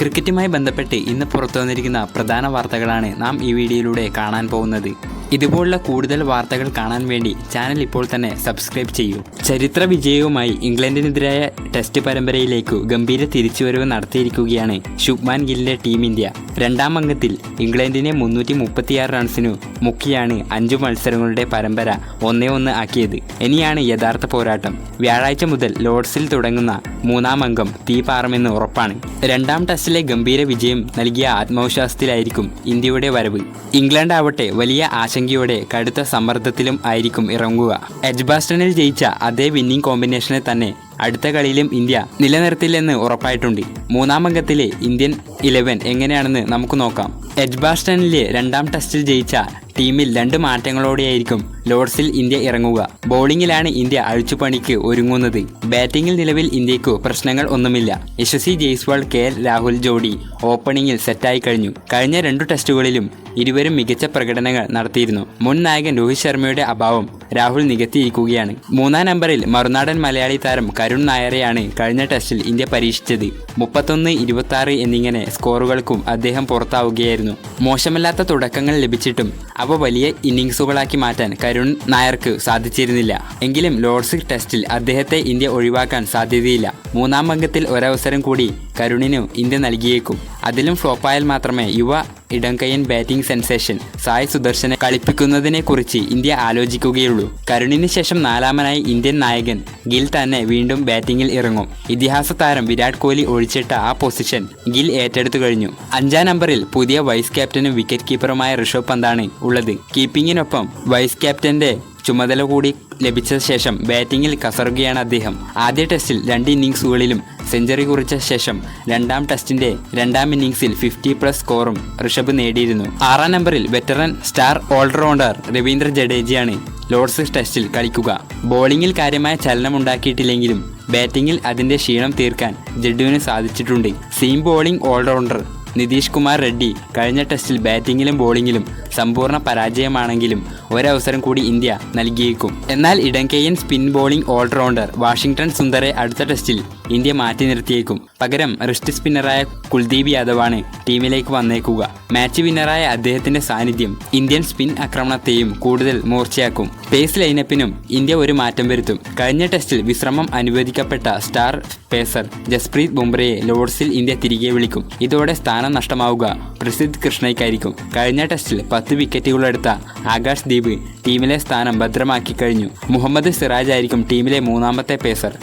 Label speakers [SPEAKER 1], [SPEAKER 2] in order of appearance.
[SPEAKER 1] ക്രിക്കറ്റുമായി ബന്ധപ്പെട്ട് ഇന്ന് പുറത്തു വന്നിരിക്കുന്ന പ്രധാന വാർത്തകളാണ് നാം ഈ വീഡിയോയിലൂടെ കാണാൻ പോകുന്നത്. ഇതുപോലുള്ള കൂടുതൽ വാർത്തകൾ കാണാൻ വേണ്ടി ചാനൽ ഇപ്പോൾ തന്നെ സബ്സ്ക്രൈബ് ചെയ്യൂ. ചരിത്ര വിജയവുമായി ഇംഗ്ലണ്ടിനെതിരായ ടെസ്റ്റ് പരമ്പരയിലേക്കു ഗംഭീര തിരിച്ചുവരവ് നടത്തിയിരിക്കുകയാണ് ശുഭ്മാൻ ഗില്ലിന്റെ ടീം ഇന്ത്യ. രണ്ടാം അംഗത്തിൽ ഇംഗ്ലണ്ടിനെ മുന്നൂറ്റി മുപ്പത്തിയാറ് റൺസിനു മുക്കിയാണ് അഞ്ചു മത്സരങ്ങളുടെ പരമ്പര ഒന്നേ ഒന്ന് ആക്കിയത്. ഇനിയാണ് യഥാർത്ഥ പോരാട്ടം. വ്യാഴാഴ്ച മുതൽ ലോർഡ്സിൽ തുടങ്ങുന്ന മൂന്നാം അംഗം തീ പാറുമെന്ന് ഉറപ്പാണ്. രണ്ടാം ടെസ്റ്റിലെ ഗംഭീര വിജയം നൽകിയ ആത്മവിശ്വാസത്തിലായിരിക്കും ഇന്ത്യയുടെ വരവ്. ഇംഗ്ലണ്ട് ആവട്ടെ വലിയ ആശങ്കയോടെ കടുത്ത സമ്മർദ്ദത്തിലും ആയിരിക്കും ഇറങ്ങുക. എജ്ബാസ്റ്റണിൽ ജയിച്ച അതേ വിന്നിംഗ് കോമ്പിനേഷനെ തന്നെ അടുത്ത കളിയിലും ഇന്ത്യ നിലനിർത്തില്ലെന്ന് ഉറപ്പായിട്ടുണ്ട്. മൂന്നാം അംഗത്തിലെ ഇന്ത്യൻ ഇലവൻ എങ്ങനെയാണെന്ന് നമുക്ക് നോക്കാം. എജ്ബാസ്റ്റണിലെ രണ്ടാം ടെസ്റ്റിൽ ജയിച്ച ടീമിൽ രണ്ട് മാറ്റങ്ങളോടെയായിരിക്കും ലോർഡ്സിൽ ഇന്ത്യ ഇറങ്ങുക. ബോളിംഗിലാണ് ഇന്ത്യ അഴിച്ചുപണിക്ക് ഒരുങ്ങുന്നത്. ബാറ്റിംഗിൽ നിലവിൽ ഇന്ത്യക്കു പ്രശ്നങ്ങൾ ഒന്നുമില്ല. യശസ്വി ജയ്സ്വാൾ കെ രാഹുൽ ജോഡി ഓപ്പണിംഗിൽ സെറ്റായി കഴിഞ്ഞു. കഴിഞ്ഞ രണ്ടു ടെസ്റ്റുകളിലും ഇരുവരും മികച്ച പ്രകടനങ്ങൾ നടത്തിയിരുന്നു. മുൻ നായകൻ രോഹിത് ശർമ്മയുടെ അഭാവം രാഹുൽ നികത്തിയിരിക്കുകയാണ്. മൂന്നാം നമ്പറിൽ മറുനാടൻ മലയാളി താരം കരുൺ നായരെയാണ് കഴിഞ്ഞ ടെസ്റ്റിൽ ഇന്ത്യ പരീക്ഷിച്ചത്. മുപ്പത്തൊന്ന് ഇരുപത്തി എന്നിങ്ങനെ സ്കോറുകൾക്കും അദ്ദേഹം പുറത്താവുകയായിരുന്നു. മോശമല്ലാത്ത തുടക്കങ്ങൾ ലഭിച്ചിട്ടും അവ വലിയ ഇന്നിങ്സുകളാക്കി മാറ്റാൻ കരുൺ നായർക്ക് സാധിച്ചിരുന്നില്ല. എങ്കിലും ലോർഡ്സ് ടെസ്റ്റിൽ അദ്ദേഹത്തെ ഇന്ത്യ ഒഴിവാക്കാൻ സാധ്യതയില്ല. മൂന്നാം അംഗത്തിൽ ഒരവസരം കൂടി കരുണിനു ഇന്ത്യ നൽകിയേക്കും. അതിലും ഫ്ലോപ്പായാൽ മാത്രമേ യുവ ഇടംകയ്യൻ ബാറ്റിംഗ് സെൻസേഷൻ സായ് സുദർശനെ കളിപ്പിക്കുന്നതിനെ കുറിച്ച് ഇന്ത്യ ആലോചിക്കുകയുള്ളൂ. കരുണിന് ശേഷം നാലാമനായി ഇന്ത്യൻ നായകൻ ഗിൽ തന്നെ വീണ്ടും ബാറ്റിംഗിൽ ഇറങ്ങും. ഇതിഹാസ താരം വിരാട് കോഹ്ലി ഒഴിച്ചിട്ട ആ പൊസിഷൻ ഗിൽ ഏറ്റെടുത്തു കഴിഞ്ഞു. അഞ്ചാം നമ്പറിൽ പുതിയ വൈസ് ക്യാപ്റ്റനും വിക്കറ്റ് കീപ്പറുമായ ഋഷഭ് പന്താണ് ഉള്ളത്. കീപ്പിങ്ങിനൊപ്പം വൈസ് ക്യാപ്റ്റന്റെ ചുമതല കൂടി ലഭിച്ച ശേഷം ബാറ്റിംഗിൽ കസറുകയാണ് അദ്ദേഹം. ആദ്യ ടെസ്റ്റിൽ രണ്ട് ഇന്നിങ്സുകളിലും സെഞ്ചുറി കുറിച്ച ശേഷം രണ്ടാം ടെസ്റ്റിന്റെ രണ്ടാം ഇന്നിംഗ്സിൽ ഫിഫ്റ്റി പ്ലസ് സ്കോറും ഋഷഭ് നേടിയിരുന്നു. ആറാം നമ്പറിൽ വെറ്ററൻ സ്റ്റാർ ഓൾറൗണ്ടർ രവീന്ദ്ര ജഡേജയാണ് ലോർഡ്സ് ടെസ്റ്റിൽ കളിക്കുക. ബോളിംഗിൽ കാര്യമായ ചലനമുണ്ടാക്കിയിട്ടില്ലെങ്കിലും ബാറ്റിംഗിൽ അതിന്റെ ക്ഷീണം തീർക്കാൻ ജഡുവിന് സാധിച്ചിട്ടുണ്ട്. Seam bowling allrounder Nitish Kumar Reddy കഴിഞ്ഞ ടെസ്റ്റിൽ ബാറ്റിംഗിലും ബോളിംഗിലും സമ്പൂർണ പരാജയമാണെങ്കിലും ഒരവസരം കൂടി ഇന്ത്യ നൽകിയേക്കും. എന്നാൽ ഇടങ്കയ്യൻ സ്പിൻ ബോളിംഗ് ഓൾറൗണ്ടർ വാഷിംഗ്ടൺ സുന്ദറെ അടുത്ത ടെസ്റ്റിൽ ഇന്ത്യ മാറ്റി നിർത്തിയേക്കും. പകരം റിസ്റ്റ് സ്പിന്നറായ കുൽദീപ് യാദവാണ് ടീമിലേക്ക് വന്നേക്കുക. മാച്ച് വിന്നറായ അദ്ദേഹത്തിന്റെ സാന്നിധ്യം ഇന്ത്യൻ സ്പിൻ ആക്രമണത്തെയും കൂടുതൽ മൂർച്ചയാക്കും. പേസ് ലൈനപ്പിനും ഇന്ത്യ ഒരു മാറ്റം വരുത്തും. കഴിഞ്ഞ ടെസ്റ്റിൽ വിശ്രമം അനുവദിക്കപ്പെട്ട സ്റ്റാർ പേസർ ജസ്പ്രീത് ബുംറയെ ലോഡ്സിൽ ഇന്ത്യ തിരികെ വിളിക്കും. ഇതോടെ സ്ഥാനം നഷ്ടമാവുക പ്രസിദ്ധ് കൃഷ്ണയ്ക്കായിരിക്കും. കഴിഞ്ഞ ടെസ്റ്റിൽ പത്ത് വിക്കറ്റുകളെടുത്ത ആകാശ് ദീപ് ടീമിലെ സ്ഥാനം ഭദ്രമാക്കി കഴിഞ്ഞു. മുഹമ്മദ് സിറാജ് ആയിരിക്കും ടീമിലെ മൂന്നാമത്തെ പേസർ.